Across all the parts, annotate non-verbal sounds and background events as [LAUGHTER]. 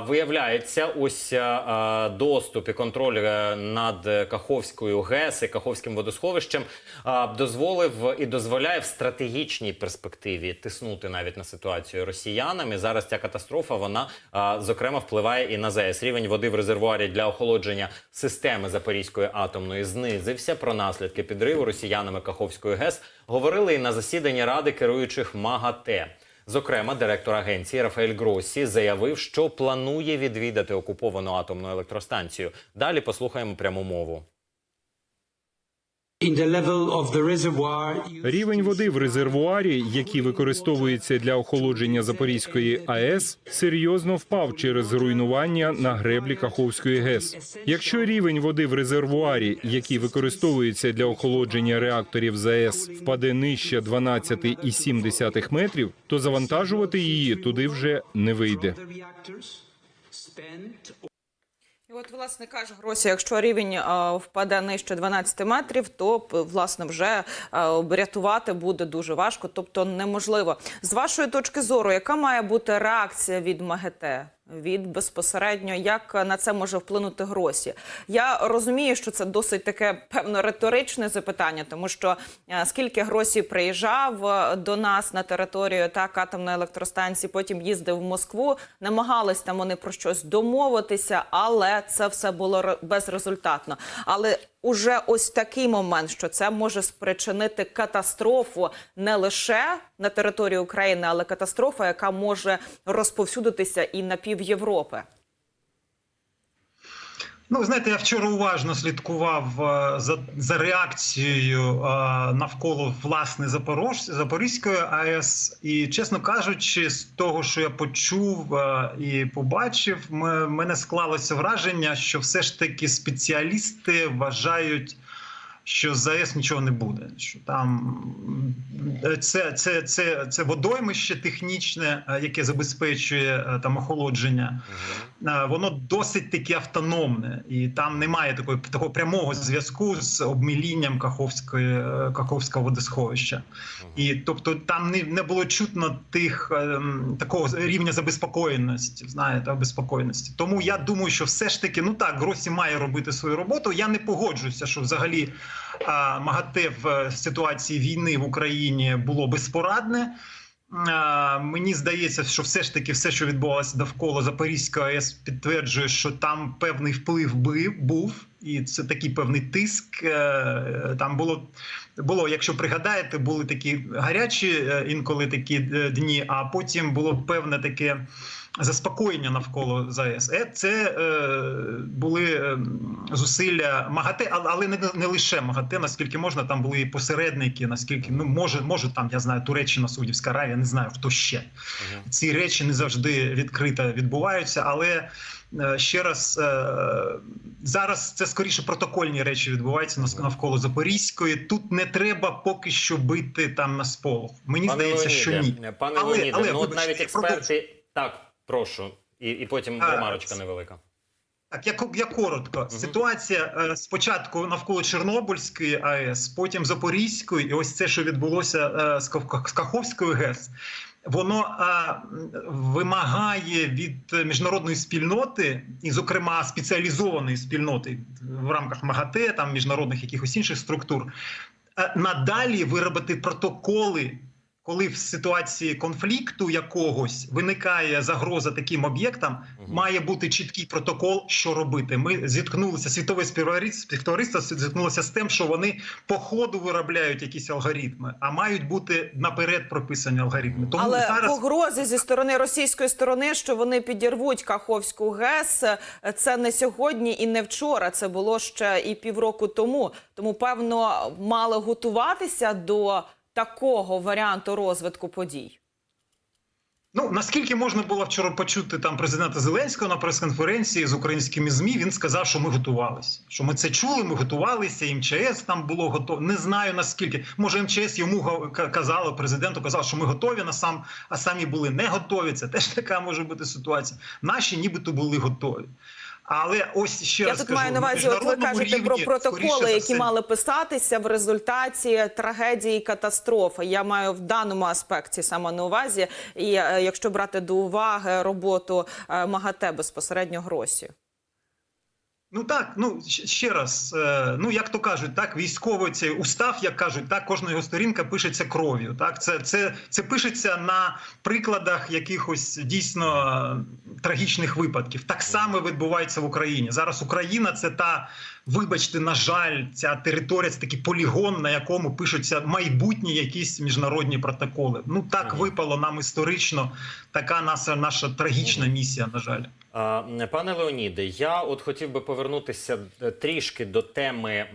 Виявляється, ось доступ і контроль е, над Каховською ГЕС і Каховським водосховищем дозволив і дозволяє в стратегічній перспективі тиснути навіть на ситуацію росіянам. І зараз ця катастрофа вона зокрема впливає і на ЗАЕС. Рівень води в резервуарі для охолодження системи Запорізької атомної знизився. Про наслідки підриву росіянами Каховської ГЕС говорили і на засіданні ради керуючих МАГАТЕ. Зокрема, директор агенції Рафаель Гроссі заявив, що планує відвідати окуповану атомну електростанцію. Далі послухаємо пряму мову. Рівень води в резервуарі, який використовується для охолодження Запорізької АЕС, серйозно впав через руйнування на греблі Каховської ГЕС. Якщо рівень води в резервуарі, який використовується для охолодження реакторів ЗАЕС, впаде нижче 12,7 метрів, то завантажувати її туди вже не вийде. От, власне, каже Гросі, якщо рівень а, впаде нижче 12 метрів, то власне вже а, врятувати буде дуже важко, тобто неможливо. З вашої точки зору, яка має бути реакція від МАГЕТЕ? Від безпосередньо, як на це може вплинути Гросі? Я розумію, що це досить таке певно риторичне запитання, тому що е, скільки Гросі приїжджав е, до нас на територію так атомної електростанції, потім їздив в Москву, намагались там вони про щось домовитися, але це все було безрезультатно. Але уже ось такий момент, що це може спричинити катастрофу не лише на території України, але катастрофа, яка може розповсюдитися і на пів Європи. Ну, знаєте, я вчора уважно слідкував е, за, за реакцією е, навколо власне Запорож, Запорізької АЕС. І, чесно кажучи, з того, що я почув е, і побачив, м- мене склалося враження, що все ж таки спеціалісти вважають. Що з ЗАЕС нічого не буде. Що там це, це, це, це водоймище технічне, яке забезпечує там охолодження. Е, воно досить таки автономне, і там немає такої такого прямого зв'язку з обмілінням Каховської е, Каховського водосховища. І тобто там не, не було чутно тих ем, такого рівня забезпокоєності, знаєте, обезпокоєності. Тому я думаю, що все ж таки, ну так, Гросі має робити свою роботу. Я не погоджуюся, що взагалі а, МАГАТЕ в ситуації війни в Україні було безпорадне. Мені здається, що все ж таки все, що відбувалося довкола Запорізької АЕС, підтверджує, що там певний вплив був, і це такий певний тиск. Е, Там було, було, якщо пригадаєте, були такі гарячі е, інколи такі е, дні, а потім було певне таке. Заспокоєння навколо ЗАЕС. Це е, були е, зусилля МАГАТЕ, але, але не, не лише МАГАТЕ, наскільки можна, там були і посередники, наскільки ну може, може там, я знаю, Туреччина, Саудівська Аравія, не знаю хто ще. Ці речі не завжди відкрито відбуваються, але е, ще раз е, зараз це скоріше протокольні речі відбуваються нав- навколо Запорізької. Тут не треба поки що бити там на сполох. Мені здається, що ні. Пане Але- Леоніде, але, ну от вибачте, навіть продовжу. експерти. Так, прошу. І, і потім А, ремарочка невелика. Так, я, я коротко. Ситуація е, спочатку навколо Чорнобильської АЕС, потім Запорізької, і ось це, що відбулося е, з Каховською ГЕС. Воно е, вимагає від міжнародної спільноти, і, зокрема, спеціалізованої спільноти в рамках МАГАТЕ, там міжнародних якихось інших структур, е, надалі виробити протоколи. Коли в ситуації конфлікту якогось виникає загроза таким об'єктам, має бути чіткий протокол, що робити. Ми зіткнулися світове співтовариство зіткнулося з тим, що вони по ходу виробляють якісь алгоритми, а мають бути наперед прописані алгоритми. Тому Але зараз погрози зі сторони російської сторони, що вони підірвуть Каховську ГЕС, це не сьогодні і не вчора. Це було ще і півроку тому. Тому певно мали готуватися до такого варіанту розвитку подій. Ну наскільки можна було вчора почути там президента Зеленського на прес-конференції з українськими змі, він сказав, що ми готувалися. Що ми це чули, ми готувалися. МЧС там було готово. Не знаю наскільки. Може, МЧС йому казало, президенту казав, що ми готові на сам, а самі були не готові. Це теж [LAUGHS] така може бути ситуація. Наші нібито були готові. Але ось ще Я раз тут кажу, маю на увазі, от ви кажете про протоколи, які все, мали писатися в результаті трагедії катастрофи. Я маю в даному аспекті саме на увазі. І е, якщо брати до уваги роботу е, МАГАТЕ безпосередньо Гросі. Ну так, ну ще раз, е, ну як то кажуть, так військовий цей устав, як кажуть, так кожна його сторінка пишеться кров'ю. Так, це, це, це пишеться на прикладах якихось дійсно трагічних випадків. Так само відбувається в Україні. Зараз Україна це та, вибачте, на жаль, ця територія, це такий полігон, на якому пишуться майбутні якісь міжнародні протоколи. Ну так випало нам історично. Така наша наша трагічна місія, на жаль. Пане Леоніде, я от хотів би повернутися е, трішки до теми.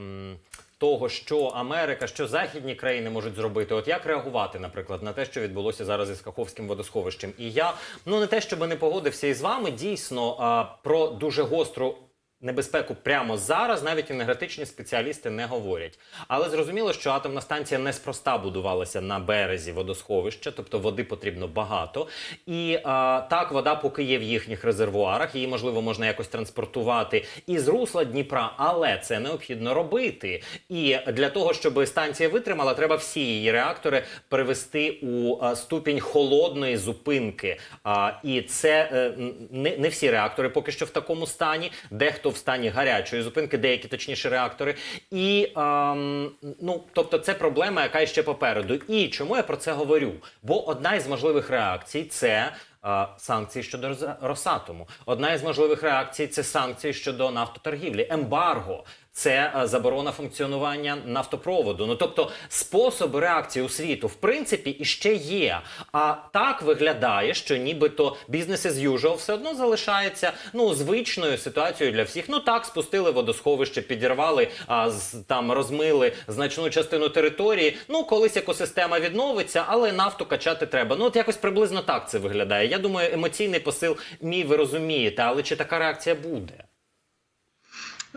Того, що Америка, що західні країни можуть зробити, от як реагувати, наприклад, на те, що відбулося зараз із Каховським водосховищем, і я ну не те, щоб не погодився із вами, дійсно про дуже гостру небезпеку прямо зараз, навіть енергетичні спеціалісти не говорять. Але зрозуміло, що атомна станція неспроста будувалася на березі водосховища, тобто води потрібно багато. І а, так, вода поки є в їхніх резервуарах, її можливо можна якось транспортувати із русла Дніпра, але це необхідно робити. І для того, щоб станція витримала, треба всі її реактори привести у а, ступінь холодної зупинки. А, і це е, не, не всі реактори поки що в такому стані, дехто в стані гарячої зупинки, деякі точніше реактори. І ем, ну, тобто, це проблема, яка ще попереду. І чому я про це говорю? Бо одна із можливих реакцій це. е, Санкції щодо Росатому. Одна із можливих реакцій це санкції щодо нафтоторгівлі, ембарго. Це е, заборона функціонування нафтопроводу. Ну тобто способи реакції у світу в принципі іще є. А так виглядає, що нібито бізнес as usual все одно залишається ну звичною ситуацією для всіх. Ну так спустили водосховище, підірвали, а з там розмили значну частину території. Ну колись екосистема відновиться, але нафту качати треба. Ну от якось приблизно так це виглядає. Я думаю, емоційний посил мій ви розумієте, але чи така реакція буде?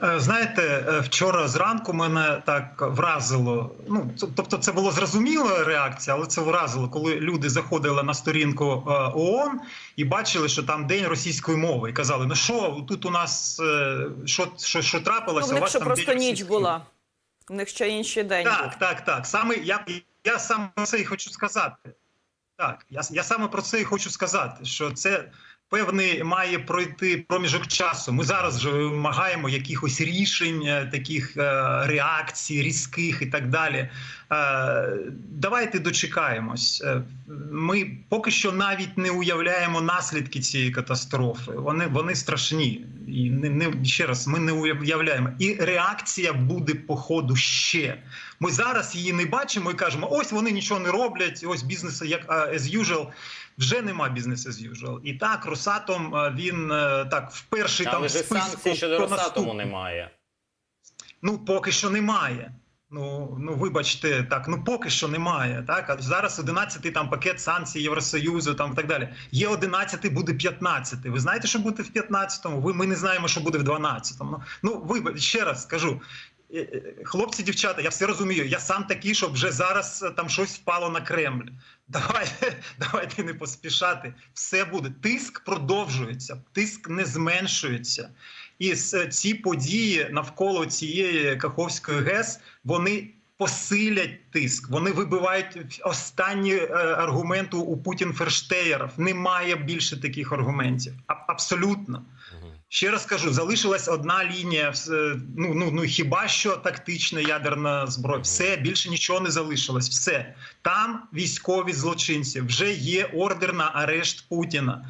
Е, Знаєте, е, вчора зранку мене так вразило. Ну тобто, це було зрозуміла реакція, але це вразило, коли люди заходили на сторінку е, ООН і бачили, що там день російської мови, і казали: ну що тут у нас що, що, що Ну, трапилося? в у вас там просто день ніч була. В них ще інший день був. так, так, так. Саме я, я саме про це і хочу сказати. Так, я, я саме про це і хочу сказати, що це певний має пройти проміжок часу. Ми зараз вже вимагаємо якихось рішень, е, таких е, реакцій, різких і так далі. Е, давайте дочекаємось. Ми поки що навіть не уявляємо наслідки цієї катастрофи. Вони, вони страшні. І не, не ще раз ми не уявляємо. І реакція буде по ходу ще. Ми зараз її не бачимо і кажемо: ось вони нічого не роблять. Ось бізнес як as usual. Вже нема бізнес as usual. І так, Росатом він е, так в перший там списку санкцій щодо Росатому немає. Ну поки що немає. Ну ну вибачте, так ну поки що немає. Так а зараз 11-й там пакет санкцій Євросоюзу, там і так далі. Є 11-й, буде 15-й. Ви знаєте, що буде в 15-му? Ви ми не знаємо, що буде в 12-му. Ну, ну вибач, ще раз скажу. Е, е, Хлопці, дівчата, я все розумію. Я сам такий, щоб вже зараз е, там щось впало на Кремль. [LAUGHS] Давайте, давайте не поспішати. Все буде. Тиск продовжується, тиск не зменшується. І ці події навколо цієї Каховської ГЕС вони посилять тиск. Вони вибивають останні е, аргументи у Путін Ферштеєрів. Немає більше таких аргументів. А- абсолютно. Ще раз кажу, залишилась одна лінія. Ну ну ну хіба що тактична ядерна зброя. Все більше нічого не залишилось. Все там військові злочинці. Вже є ордер на арешт Путіна.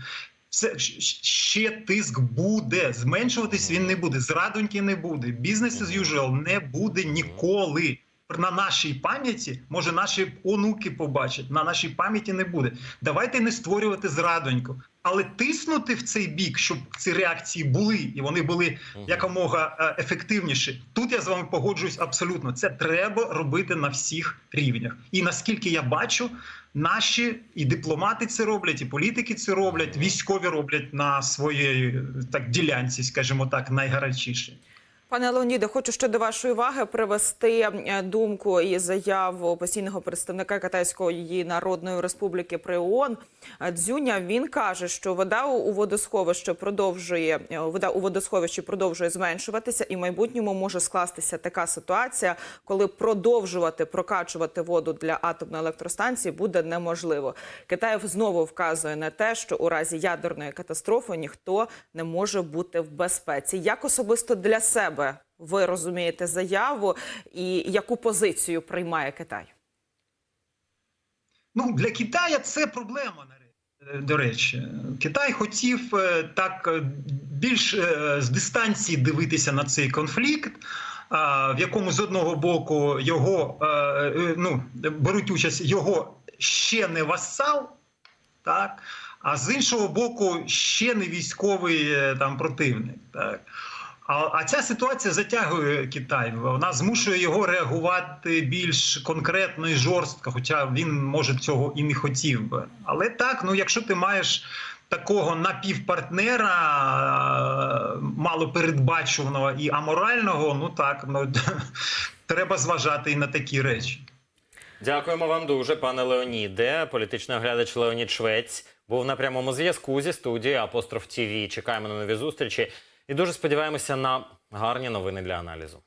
Все ще тиск буде. Зменшуватись він не буде. Зрадоньки не буде. Бізнес as usual не буде ніколи. На нашій пам'яті, може, наші онуки побачать, на нашій пам'яті не буде. Давайте не створювати зрадоньку, але тиснути в цей бік, щоб ці реакції були, і вони були якомога е, ефективніші. Тут я з вами погоджуюсь абсолютно. Це треба робити на всіх рівнях. І наскільки я бачу, наші і дипломати це роблять, і політики це роблять, військові роблять на своїй так ділянці, скажімо так, найгарячіші. Пане Леоніде, хочу ще до вашої уваги привести е, думку і заяву постійного представника Китайської Народної Республіки при ООН Е, Дзюня. Він каже, що вода у водосховищі продовжує е, вода у водосховищі продовжує зменшуватися, і в майбутньому може скластися така ситуація, коли продовжувати прокачувати воду для атомної електростанції буде неможливо. Китай знову вказує на те, що у разі ядерної катастрофи ніхто не може бути в безпеці. Як особисто для себе ви розумієте заяву і яку позицію приймає Китай? Ну, для Китая це проблема. е, До речі, Китай хотів е, так е, більш з дистанції дивитися на цей конфлікт, в якому з одного боку його ну, беруть участь його ще не васал, так, а з іншого боку, ще не військовий там противник. Так. А, а ця ситуація затягує Китай. Вона змушує його реагувати більш конкретно і жорстко, хоча він може цього і не хотів би. Але так, ну якщо ти маєш такого напівпартнера малопередбачуваного і аморального, ну так, ну [LAUGHS] треба зважати і на такі речі. Дякуємо вам дуже, пане Леоніде. Політичний оглядач Леонід Швець був на прямому зв'язку зі студією Апостроф ТІВІ. Чекаємо на нові зустрічі і дуже сподіваємося на гарні новини для аналізу.